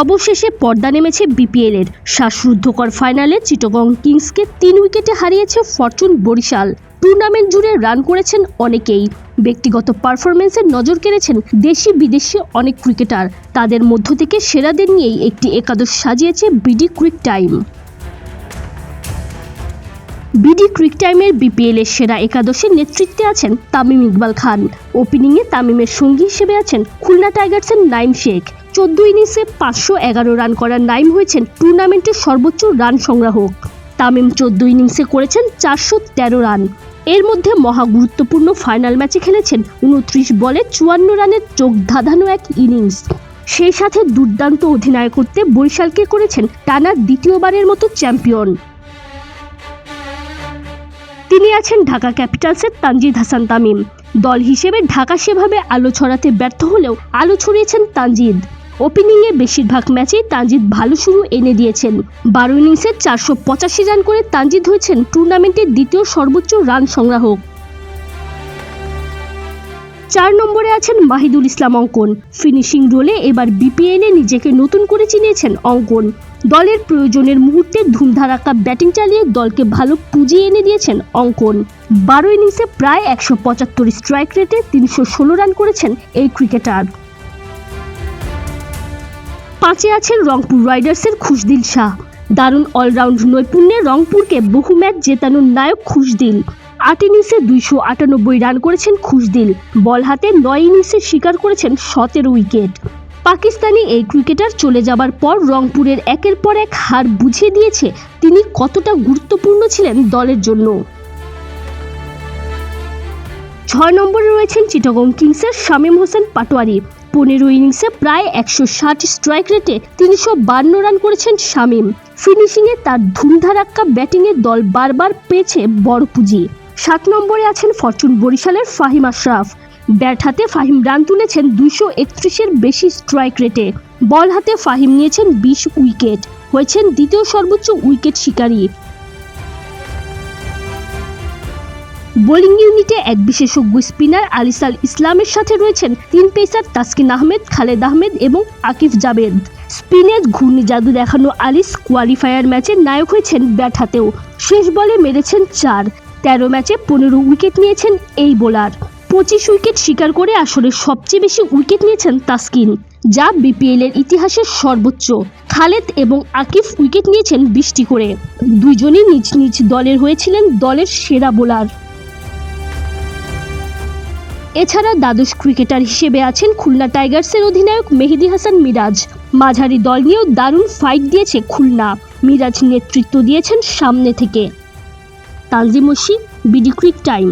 অবশেষে পর্দা নেমেছে বিপিএল এর শ্বাসরুদ্ধকর ফাইনালে চিটগং কিংসকে তিন উইকেটে হারিয়েছে ফরচুন বরিশাল। টুর্নামেন্ট জুড়ে রান করেছেন অনেকেই। ব্যক্তিগত পারফরমেন্সের নজর কেড়েছেন দেশি বিদেশি অনেক ক্রিকেটার। তাদের মধ্য থেকে সেরাদের নিয়েই একটি একাদশ সাজিয়েছে BD cric time. BD cric টাইমের বিপিএল এর সেরা একাদশের নেতৃত্বে আছেন তামিম ইকবাল খান। ওপেনিংয়ে তামিমের সঙ্গী হিসেবে আছেন খুলনা টাইগার্সের নাইম শেখ। চোদ্দ ইনিংসে পাঁচশো এগারো রান করার নাইম হয়েছেন টুর্নামেন্টের সর্বোচ্চ রান সংগ্রাহক। তামিম চোদ্দ ইনিংসে করেছেন চারশো তেরো রান এর মধ্যে মহা গুরুত্বপূর্ণ ফাইনাল ম্যাচে খেলেছেন উনত্রিশ বলে চুয়ান্ন রানের চোখ ধাঁধানো এক ইনিংস সেই সাথে দুর্দান্ত অধিনায়কত্বে বরিশালকে করেছেন টানা দ্বিতীয়বারের মতো চ্যাম্পিয়ন তিনি আছেন ঢাকা ক্যাপিটালসের তানজিদ হাসান তামিম। দল হিসেবে ঢাকা সেভাবে আলো ছড়াতে ব্যর্থ হলেও আলো ছড়িয়েছেন তানজিদ। ওপেনিংয়ে বেশিরভাগ ম্যাচেই তানজিদ ভালো শুরু এনে দিয়েছেন। বারো ইনিংসে চারশো পঁচাশি রান করে তানজিদ হয়েছেন টুর্নামেন্টের দ্বিতীয় সর্বোচ্চ রান সংগ্রাহক। চার নম্বরে আছেন মাহিদুল ইসলাম অঙ্কন। ফিনিশিং রোলে এবার বিপিএলে নিজেকে নতুন করে চিনিয়েছেন অঙ্কন। দলের প্রয়োজনের মুহূর্তে ধুমধারাক্কা ব্যাটিং চালিয়ে দলকে ভালো পুঁজি এনে দিয়েছেন অঙ্কন। বারো ইনিংসে প্রায় একশো পঁচাত্তর স্ট্রাইক রেটে তিনশো ষোলো রান করেছেন এই ক্রিকেটার। পাঁচে আছেন রংপুর রাইডার্সের খুশদিল শাহ। দারুণ অলরাউন্ড নৈপুণ্যে রংপুরকে বহু ম্যাচ জেতানোর নায়ক খুশদিল। আট ইনিংসে দুইশো আটানব্বই রান করেছেন খুশদিল। বল হাতে নয় ইনিংসে শিকার করেছেন সতেরো উইকেট। পাকিস্তানি এই ক্রিকেটার চলে যাবার পর রংপুরের একের পর এক হার বুঝিয়ে দিয়েছে তিনি কতটা গুরুত্বপূর্ণ ছিলেন দলের জন্য। ছয় নম্বরে রয়েছেন চিটাগং কিংসের শামীম হোসেন পাটোয়ারি। পনেরো ইনিংসে প্রায় একশো ষাট স্ট্রাইক রেটে তিনশো বান্ন রান করেছেন শামীম। ফিনিশিংয়ে তার ধুমধারাক্কা ব্যাটিংয়ে দল বারবার পেয়েছে বড় পুঁজি। সাত নম্বরে আছেন ফরচুন বরিশালের ফাহিম আশরাফ। ব্যাট হাতে ফাহিম রান তুলেছেন দুইশো একত্রিশের বেশি স্ট্রাইক রেটে বল হাতে ফাহিম নিয়েছেন বিশ উইকেট। হয়েছেন দ্বিতীয় সর্বোচ্চ উইকেট শিকারী। বোলিং ইউনিটে এক বিশেষজ্ঞ স্পিনার আলিসাল ইসলামের সাথে রয়েছেন তিন পেসার তাসকিন আহমেদ, খালেদ আহমেদ এবং আকিফ জাবেদ। স্পিনে ঘূর্ণি জাদু দেখানো আলিস কোয়ালিফায়ার ম্যাচের নায়ক হয়েছেন ব্যাট হাতেও। শেষ বলে মেরেছেন চার। তেরো ম্যাচে পনেরো উইকেট নিয়েছেন এই বোলার। পঁচিশ উইকেট শিকার করে আসলে সবচেয়ে বেশি উইকেট নিয়েছেন তাসকিন, যা বিপিএল এর ইতিহাসের সর্বোচ্চ। খালেদ এবং আকিফ উইকেট নিয়েছেন বৃষ্টি করে। দুইজনই নিজ নিজ দলের হয়েছিলেন দলের সেরা বোলার। এছাড়া দ্বাদশ ক্রিকেটার হিসেবে আছেন খুলনা টাইগার্সের অধিনায়ক মেহেদি হাসান মিরাজ। মাঝারি দল নিয়েও দারুণ ফাইট দিয়েছে খুলনা। মিরাজ নেতৃত্ব দিয়েছেন সামনে থেকে। Tanzim Mushi BD cric time.